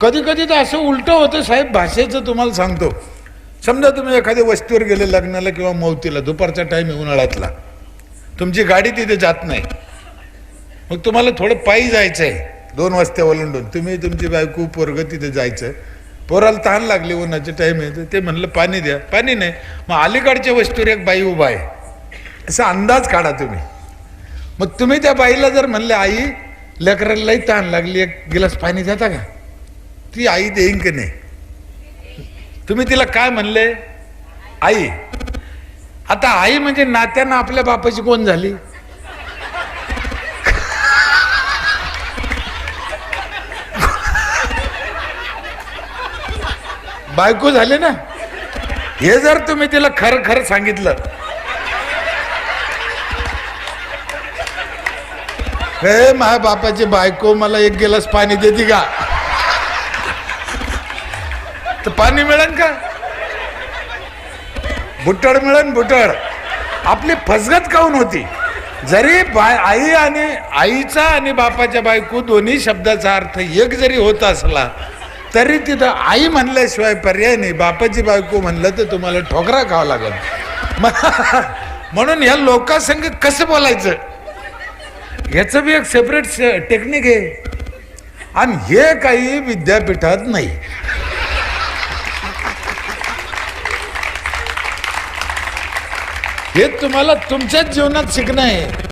कधी कधी तर असं उलटं होतं साहेब भाषेचं तुम्हाला सांगतो. समजा तुम्ही एखाद्या वस्तीवर गेले लग्नाला किंवा मौतीला दुपारचा टाईम आहे उन्हाळ्यातला. तुमची गाडी तिथे जात नाही. मग तुम्हाला थोडं पायी जायचं आहे दोन वाजता ओलांडून. तुम्ही तुमची बायको पोरग तिथे जायचं. पोराला तहान लागली उन्हाचे टाईम आहे तर ते म्हणलं पाणी द्या. पाणी नाही. मग अलीकडच्या वस्तूवर एक बाई उभा आहे. असा अंदाज काढा तुम्ही. मग तुम्ही त्या बाईला जर म्हणले आई लेकरालाही तहान लागली एक गिलास पाणी देता का? ती आई देईन की नाही? तुम्ही तिला काय म्हणले? आई आता आई म्हणजे नात्यानं आपल्या बापाची कोण झाली? बायको झाले ना? हे जर तुम्ही तिला खरं खरं सांगितलं. हे माझ्या बापाची बायको मला एक गिलास पाणी देते का? तर पाणी मिळेल का? बुटड मिळेल बुटड आपली फसगत काऊन होती? जरी बाय आई आणि आईचा आणि बापाच्या बायको दोन्ही शब्दाचा अर्थ एक जरी होत असला तरी तिथं आई म्हणल्याशिवाय पर्याय नाही. बापाची बायको म्हणलं तर तुम्हाला ठोकरा खावा लागेल. म्हणून ह्या लोकांसंग कसं बोलायचं? ह्याचं बी एक सेपरेट टेक्निक आहे. आणि हे काही विद्यापीठात नाही. हे तुम्हाला तुमच्याच जीवनात शिकणं आहे.